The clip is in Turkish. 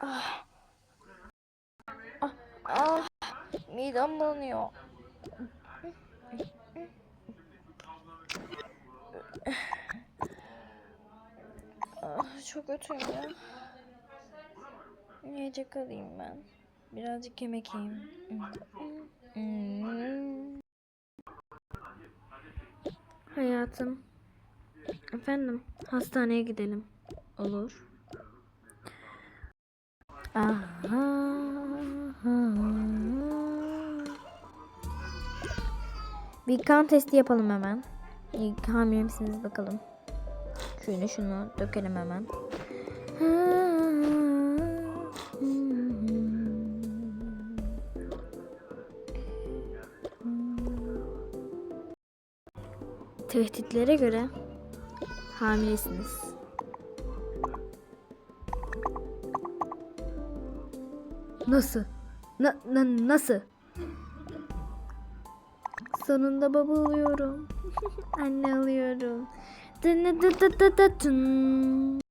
Ah. Ah, ah. Midem bulanıyor. Ah, çok kötüyüm ya. Yiyecek alayım ben. Birazcık yemek yiyeyim. Hayatım. Efendim, hastaneye gidelim. Olur. Bir kan testi yapalım hemen. İlk hamile misiniz bakalım. Şunu şunu dökelim hemen. Tehditlere göre hamilesiniz. Nasıl? Na, na, nasıl? Sonunda baba oluyorum. Anne oluyorum. Dın dın dın dın dın.